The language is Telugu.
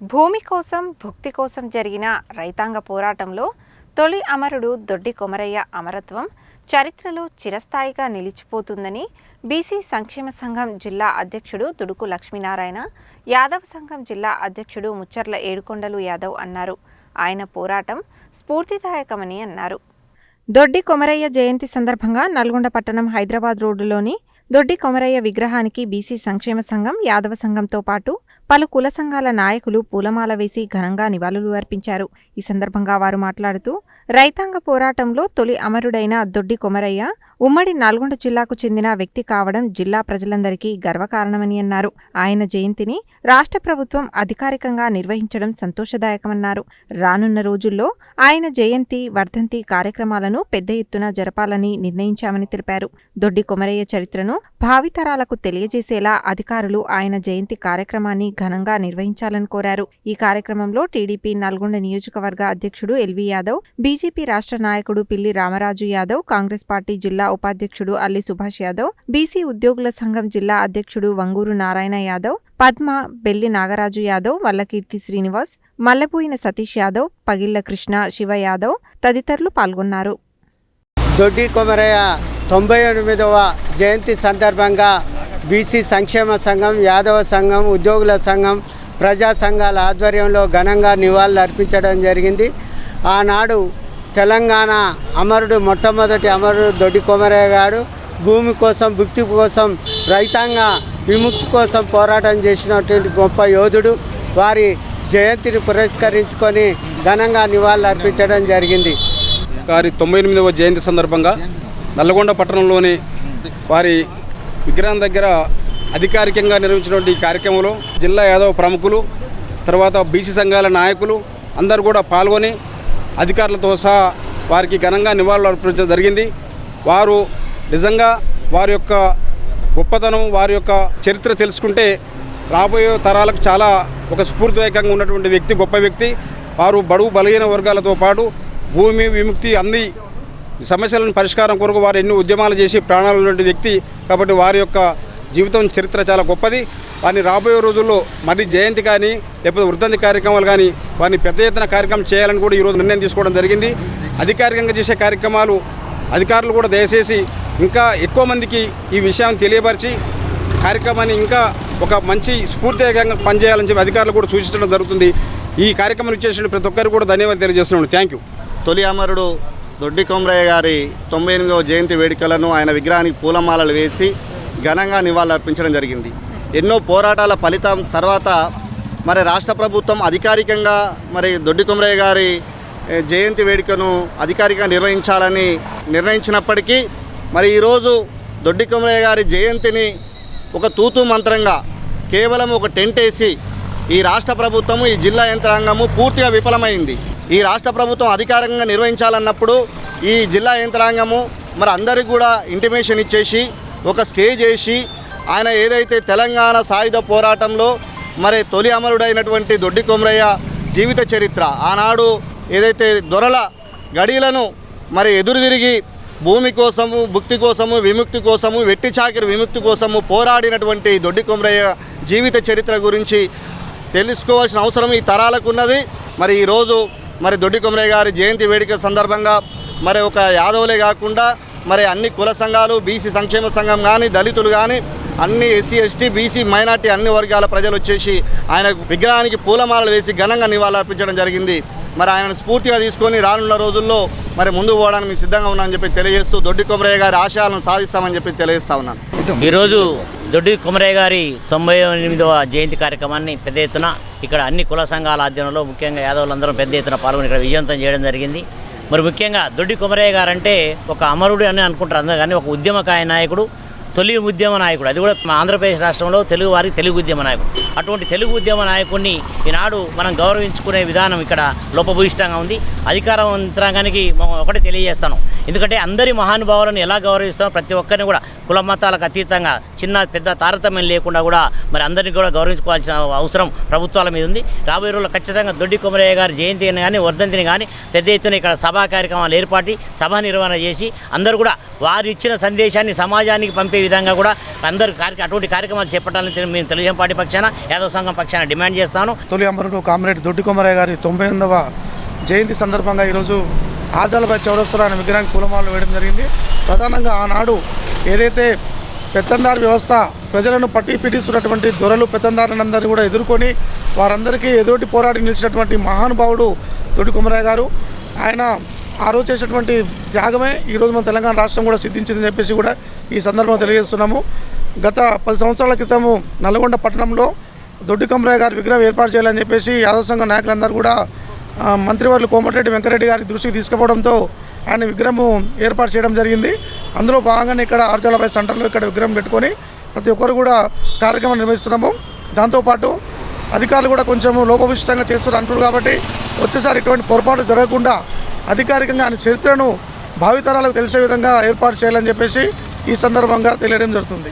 భూమి కోసం భుక్తి కోసం జరిగిన రైతాంగ పోరాటంలో తొలి అమరుడు దొడ్డి కొమరయ్య అమరత్వం చరిత్రలో చిరస్థాయిగా నిలిచిపోతుందని బీసీ సంక్షేమ సంఘం జిల్లా అధ్యక్షుడు తుడుకు లక్ష్మీనారాయణ యాదవ్ సంఘం జిల్లా అధ్యక్షుడు ముచ్చర్ల ఏడుకొండలు యాదవ్ అన్నారు. ఆయన పోరాటం స్ఫూర్తిదాయకమని అన్నారు. దొడ్డి కొమరయ్య జయంతి సందర్భంగా నల్గొండ పట్టణం హైదరాబాద్ రోడ్డులోని దొడ్డి కొమరయ్య విగ్రహానికి బీసీ సంక్షేమ సంఘం యాదవ సంఘంతో పాటు పలు కుల సంఘాల నాయకులు పూలమాల వేసి ఘనంగా నివాళులు అర్పించారు. ఈ సందర్భంగా వారు మాట్లాడుతూ రైతాంగ పోరాటంలో తొలి అమరుడైన దొడ్డి కొమరయ్య ఉమ్మడి నల్గొండ జిల్లాకు చెందిన వ్యక్తి కావడం జిల్లా ప్రజలందరికీ గర్వకారణమని అన్నారు. ఆయన జయంతిని రాష్ట్ర ప్రభుత్వం అధికారికంగా నిర్వహించడం సంతోషదాయకమన్నారు. రానున్న రోజుల్లో ఆయన జయంతి వర్ధంతి కార్యక్రమాలను పెద్ద ఎత్తున జరపాలని నిర్ణయించామని తెలిపారు. దొడ్డి కొమరయ్య చరిత్రను భావితరాలకు తెలియజేసేలా అధికారులు ఆయన జయంతి కార్యక్రమాన్ని ఘనంగా నిర్వహించాలని కోరారు. ఈ కార్యక్రమంలో టీడీపీ నల్గొండ నియోజకవర్గ అధ్యక్షుడు ఎల్వి యాదవ్ బీజేపీ రాష్ట్ర నాయకుడు పిల్లి రామరాజు యాదవ్ కాంగ్రెస్ పార్టీ జిల్లా ఉపాధ్యక్షుడు అల్లి సుభాష్ యాదవ్ బీసీ ఉద్యోగుల సంఘం జిల్లా అధ్యక్షుడు వంగూరు నారాయణ యాదవ్ పద్మ బెల్లి నాగరాజు యాదవ్ వల్లకీర్తి శ్రీనివాస్ మల్లెపోయిన సతీష్ యాదవ్ పగిళ్ళ కృష్ణ శివ యాదవ్ తదితరులు పాల్గొన్నారు. దొడ్డి కొమరయ్య తొంభై ఎనిమిదవ జయంతి సందర్భంగా బీసీ సంక్షేమ సంఘం యాదవ సంఘం ఉద్యోగుల సంఘం ప్రజా సంఘాల ఆధ్వర్యంలో ఘనంగా నివాళులు అర్పించడం జరిగింది. ఆనాడు తెలంగాణ అమరుడు మొట్టమొదటి అమరుడు దొడ్డి కొమరయ్య గారు భూమి కోసం భుక్తి కోసం రైతాంగ విముక్తి కోసం పోరాటం చేసినటువంటి గొప్ప యోధుడు. వారి జయంతిని పురస్కరించుకొని ఘనంగా నివాళులు అర్పించడం జరిగింది. వారి తొంభై ఎనిమిదవ జయంతి సందర్భంగా నల్లగొండ పట్టణంలోని వారి విగ్రహం దగ్గర అధికారికంగా నిర్వహించినటువంటి ఈ కార్యక్రమంలో జిల్లా యాదవ ప్రముఖులు తర్వాత బీసీ సంఘాల నాయకులు అందరూ కూడా పాల్గొని అధికారులతో సహా వారికి ఘనంగా నివాళులు అర్పించడం జరిగింది. వారు నిజంగా వారి యొక్క గొప్పతనం వారి యొక్క చరిత్ర తెలుసుకుంటే రాబోయే తరాలకు చాలా ఒక స్ఫూర్తిదాయకంగా ఉన్నటువంటి వ్యక్తి గొప్ప వ్యక్తి. వారు బడుగు బలహీన వర్గాలతో పాటు భూమి విముక్తి అంది సమస్యలను పరిష్కారం కొరకు వారు ఎన్నో ఉద్యమాలు చేసి ప్రాణాలు ఉన్నటువంటి వ్యక్తి కాబట్టి వారి యొక్క జీవితం చరిత్ర చాలా గొప్పది. వారిని రాబోయే రోజుల్లో మరి జయంతి కానీ లేకపోతే వృద్ధంతి కార్యక్రమాలు కానీ వారిని పెద్ద ఎత్తున కార్యక్రమం చేయాలని కూడా ఈరోజు నిర్ణయం తీసుకోవడం జరిగింది. అధికారికంగా చేసే కార్యక్రమాలు అధికారులు కూడా దయచేసి ఇంకా ఎక్కువ మందికి ఈ విషయాన్ని తెలియపరిచి కార్యక్రమాన్ని ఇంకా ఒక మంచి స్ఫూర్తిదాయకంగా పనిచేయాలని చెప్పి అధికారులు కూడా సూచించడం జరుగుతుంది. ఈ కార్యక్రమం ఇచ్చేసిన ప్రతి ఒక్కరికి కూడా ధన్యవాదాలు తెలియజేస్తున్నాను. థ్యాంక్ యూ తొలి అమరుడు దొడ్డి కొమరయ్య గారి తొంభై ఎనిమిదవ జయంతి వేడుకలను ఆయన విగ్రహానికి పూలమాలలు వేసి ఘనంగా నివాళులర్పించడం జరిగింది. ఎన్నో పోరాటాల ఫలితం తర్వాత మరి రాష్ట్ర ప్రభుత్వం అధికారికంగా మరి దొడ్డి కొమరయ్య గారి జయంతి వేడుకను అధికారికంగా నిర్వహించాలని నిర్ణయించినప్పటికీ మరి ఈరోజు దొడ్డి కొమరయ్య గారి జయంతిని ఒక తూతూ మంత్రంగా కేవలం ఒక టెంట్ వేసి ఈ రాష్ట్ర ప్రభుత్వము ఈ జిల్లా యంత్రాంగము పూర్తిగా విఫలమైంది. ఈ రాష్ట్ర ప్రభుత్వం అధికారికంగా నిర్వహించాలన్నప్పుడు ఈ జిల్లా యంత్రాంగము మరి అందరికి కూడా ఇంటిమేషన్ ఇచ్చేసి ఒక స్టేజ్ వేసి ఆయన ఏదైతే తెలంగాణ సాయుధ పోరాటంలో మరి తొలి అమరుడైనటువంటి దొడ్డి కొమరయ్య జీవిత చరిత్ర ఆనాడు ఏదైతే దొరల గడిలను మరి ఎదురుదిరిగి భూమి కోసము భుక్తి కోసము విముక్తి కోసము వెట్టి చాకిరి విముక్తి కోసము పోరాడినటువంటి దొడ్డి కొమరయ్య జీవిత చరిత్ర గురించి తెలుసుకోవాల్సిన అవసరం ఈ తరాలకు ఉన్నది. మరి ఈరోజు మరి దొడ్డి కొమరయ్య గారి జయంతి వేడుక సందర్భంగా మరి ఒక యాదవులే కాకుండా మరి అన్ని కుల సంఘాలు బీసీ సంక్షేమ సంఘం కానీ దళితులు కానీ అన్ని ఎస్సీ ఎస్టీ బీసీ మైనార్టీ అన్ని వర్గాల ప్రజలు వచ్చేసి ఆయన విగ్రహానికి పూలమాలలు వేసి ఘనంగా నివాళులర్పించడం జరిగింది. మరి ఆయన స్ఫూర్తిగా తీసుకొని రానున్న రోజుల్లో మరి ముందు పోవడానికి మేము సిద్ధంగా ఉన్నామని చెప్పి తెలియజేస్తూ దొడ్డి కొమరయ్య గారి ఆశయాలను సాధిస్తామని చెప్పి తెలియజేస్తా ఉన్నాను. ఈరోజు దొడ్డి కుమరయ్య గారి తొంభై ఎనిమిదవ జయంతి కార్యక్రమాన్ని పెద్ద ఎత్తున ఇక్కడ అన్ని కుల సంఘాల ఆధ్వర్యంలో ముఖ్యంగా యాదవులందరూ పెద్ద ఎత్తున పాల్గొని ఇక్కడ విజయవంతం చేయడం జరిగింది. మరి ముఖ్యంగా దొడ్డి కుమరయ్య గారు అంటే ఒక అమరుడు అని అనుకుంటారు అందరూ కానీ ఒక ఉద్యమకాయ నాయకుడు తొలి ఉద్యమ నాయకుడు. అది కూడా మన ఆంధ్రప్రదేశ్ రాష్ట్రంలో తెలుగు వారికి తెలుగు ఉద్యమ నాయకుడు. అటువంటి తెలుగు ఉద్యమ నాయకుడిని ఈనాడు మనం గౌరవించుకునే విధానం ఇక్కడ లోపభూయిష్టంగా ఉంది. అధికార యంత్రాంగానికి ఒకటి తెలియజేస్తాను. ఎందుకంటే అందరి మహానుభావులను ఎలా గౌరవిస్తామో ప్రతి ఒక్కరిని కూడా కుల మతాలకు అతీతంగా చిన్న పెద్ద తారతమ్యం లేకుండా కూడా మరి అందరినీ కూడా గౌరవించుకోవాల్సిన అవసరం ప్రభుత్వాల మీద ఉంది. రాబోయే రోజుల్లో ఖచ్చితంగా దొడ్డి కుమరయ్య గారి జయంతిని కానీ వర్ధంతిని కానీ పెద్ద ఎత్తున ఇక్కడ సభా కార్యక్రమాలు ఏర్పాటి సభ నిర్వహణ చేసి అందరూ కూడా వారు ఇచ్చిన సందేశాన్ని సమాజానికి పంపే విధంగా కూడా అందరూ కార్య అటువంటి కార్యక్రమాలు చేపట్టాలని మేము తెలుగుదేశం పార్టీ పక్షాన యాదవ సంఘం పక్షాన డిమాండ్ చేస్తాను. తొలి అమరుడు కామ్రేడ్ దొడ్డి కుమరయ్య గారి తొంభై జయంతి సందర్భంగా ఈరోజు ఆర్జాలపై చౌరస్తులు ఆయన విగ్రహానికి పూలమాలలు వేయడం జరిగింది. ప్రధానంగా ఆనాడు ఏదైతే పెత్తందారి వ్యవస్థ ప్రజలను పట్టి పిటిస్తున్నటువంటి దొరలు పెత్తందారులందరినీ కూడా ఎదుర్కొని వారందరికీ ఎదుటి పోరాడి నిలిచినటువంటి మహానుభావుడు దొడ్డి కుమరయ్య గారు. ఆయన ఆ రోజు చేసినటువంటి త్యాగమే ఈరోజు మన తెలంగాణ రాష్ట్రం కూడా సిద్ధించిందని చెప్పేసి కూడా ఈ సందర్భంగా తెలియజేస్తున్నాము. గత పది సంవత్సరాల క్రితము నల్గొండ పట్టణంలో దొడ్డి కొమరయ్య గారి విగ్రహం ఏర్పాటు చేయాలని చెప్పేసి యాదవ సంఘ నాయకులందరూ కూడా మంత్రివర్లు కోమటిరెడ్డి వెంకరెడ్డి గారి దృష్టికి తీసుకుపోవడంతో ఆయన విగ్రహం ఏర్పాటు చేయడం జరిగింది. అందులో భాగంగానే ఇక్కడ ఆర్జాలపై సెంటర్లో ఇక్కడ విగ్రహం పెట్టుకొని ప్రతి ఒక్కరు కూడా కార్యక్రమం నిర్వహిస్తున్నాము. దాంతోపాటు అధికారులు కూడా కొంచెం లోపవిష్టంగా చేస్తున్నారు అంటున్నారు కాబట్టి వచ్చేసారి ఇటువంటి పొరపాటు జరగకుండా అధికారికంగా ఆయన చరిత్రను భావితరాలకు తెలిసే విధంగా ఏర్పాటు చేయాలని చెప్పేసి ఈ సందర్భంగా తెలియడం జరుగుతుంది.